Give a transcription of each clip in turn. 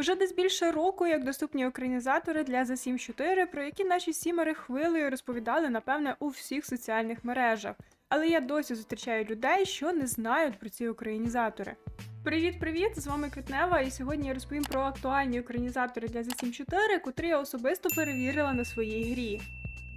Вже десь більше року, як доступні українізатори для The Sims 4, про які наші сімери хвилею розповідали, напевне, у всіх соціальних мережах. Але я досі зустрічаю людей, що не знають про ці українізатори. Привіт-привіт! З вами Квітнева, і сьогодні я розповім про актуальні українізатори для The Sims 4, котрі я особисто перевірила на своїй грі.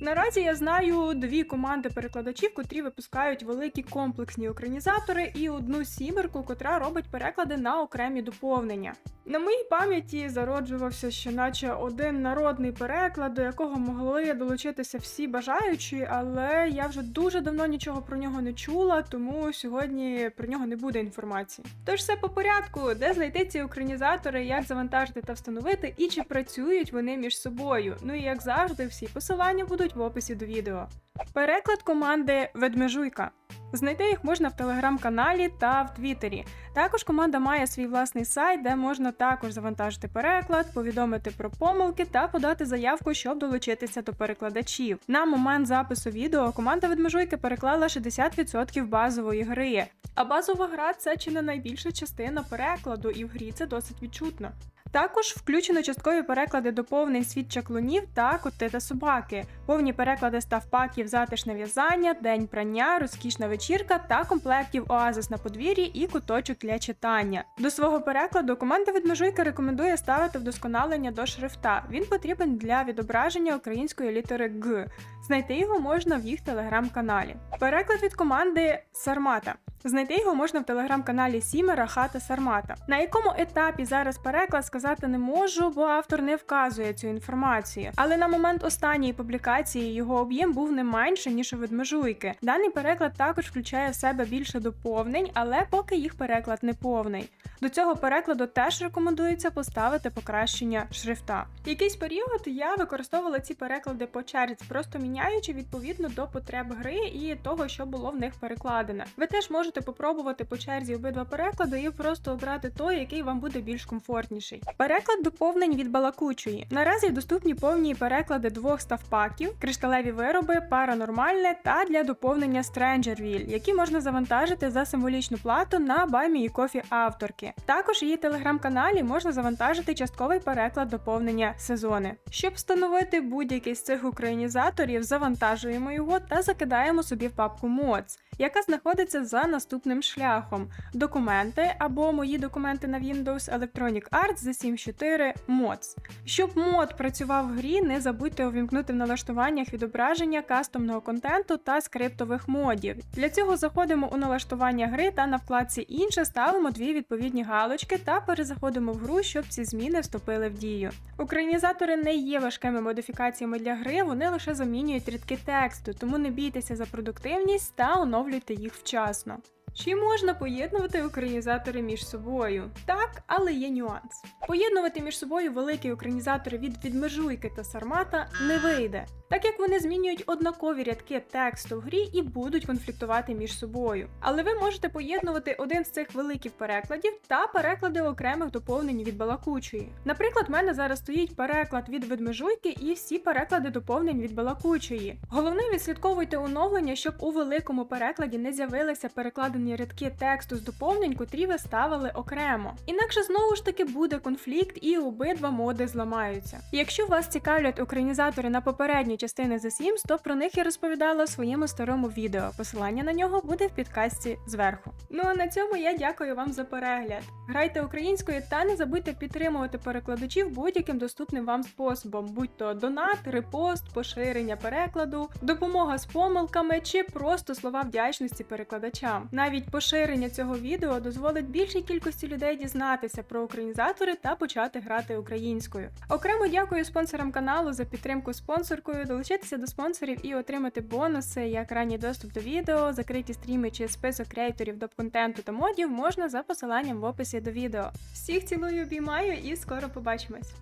Наразі я знаю дві команди перекладачів, котрі випускають великі комплексні українізатори, і одну сімерку, котра робить переклади на окремі доповнення. На моїй пам'яті зароджувався ще наче один народний переклад, до якого могли долучитися всі бажаючі, але я вже дуже давно нічого про нього не чула, тому сьогодні про нього не буде інформації. Тож все по порядку, де знайти ці українізатори, як завантажити та встановити, і чи працюють вони між собою. Ну і як завжди, всі посилання будуть в описі до відео. Переклад команди Ведмежуйка. Знайти їх можна в телеграм-каналі та в Твіттері. Також команда має свій власний сайт, де можна також завантажити переклад, повідомити про помилки та подати заявку, щоб долучитися до перекладачів. На момент запису відео команда Ведмежуйки переклала 60% базової гри. А базова гра це чи не найбільша частина перекладу, і в грі це досить відчутно. Також включено часткові переклади доповнень світ чаклунів та коти та собаки, повні переклади ставпаків затишне в'язання, день прання, розкішна вечірка та комплектів оазис на подвір'ї і куточок для читання. До свого перекладу команда відмежуйка рекомендує ставити вдосконалення до шрифта. Він потрібен для відображення української літери Г. Знайти його можна в їх телеграм-каналі. Переклад від команди Сармата. Знайти його можна в телеграм-каналі Сімера Хата Сармата. На якому етапі зараз переклад сказати не можу, бо автор не вказує цю інформацію. Але на момент останньої публікації його об'єм був не менше ніж у ведмежуйки. Даний переклад також включає в себе більше доповнень, але поки їх переклад не повний. До цього перекладу теж рекомендується поставити покращення шрифта. Якийсь період я використовувала ці переклади по черзі, просто міняючи відповідно до потреб гри і того, що було в них перекладене. Ви теж можете попробувати по черзі обидва переклади і просто обрати той, який вам буде більш комфортніший. Переклад доповнень від балакучої. Наразі доступні повні переклади двох ставпаків, кришталеві вироби, паранормальне та для доповнення Strangerville, які можна завантажити за символічну плату на баймі і кофі авторки. Також її телеграм-каналі можна завантажити частковий переклад доповнення сезони. Щоб встановити будь-який з цих українізаторів, завантажуємо його та закидаємо собі в папку Mods, яка знаходиться за наступним шляхом: документи або мої документи на Windows Electronic Arts The Sims 4 Mods. Щоб мод працював в грі, не забудьте увімкнути в налаштуваннях відображення кастомного контенту та скриптових модів. Для цього заходимо у налаштування гри та на вкладці інше ставимо дві відповідні галочки та перезаходимо в гру, щоб ці зміни вступили в дію. Українізатори не є важкими модифікаціями для гри, вони лише замінюють рядки тексту, тому не бійтеся за продуктивність та оновлюйте їх вчасно. Чи можна поєднувати українізатори між собою? Так, але є нюанс. Поєднувати між собою великі українізатори від відмежуйки та сармата не вийде, так як вони змінюють однакові рядки тексту в грі і будуть конфліктувати між собою. Але ви можете поєднувати один з цих великих перекладів та переклади окремих доповнень від балакучої. Наприклад, в мене зараз стоїть переклад від ведмежуйки і всі переклади доповнень від балакучої. Головне відслідковуйте оновлення, щоб у великому перекладі не з'явилися перекладені рядки тексту з доповнень, котрі ви ставили окремо. Інакше знову ж таки буде конфлікт і обидва моди зламаються. Якщо вас цікавлять українізатори на попередні частини The Sims, то про них я розповідала у своєму старому відео. Посилання на нього буде в підкасті зверху. Ну а на цьому я дякую вам за перегляд. Грайте українською та не забудьте підтримувати перекладачів будь-яким доступним вам способом, будь то донат, репост, поширення перекладу, допомога з помилками чи просто слова вдячності перекладачам. Навіть поширення цього відео дозволить більшій кількості людей дізнатися про українізатори та почати грати українською. Окремо дякую спонсорам каналу за підтримку спонсоркою, долучитися до спонсорів і отримати бонуси, як ранній доступ до відео, закриті стріми чи список креаторів до контенту та модів можна за посиланням в описі до відео. Всіх цілую, обіймаю і скоро побачимось!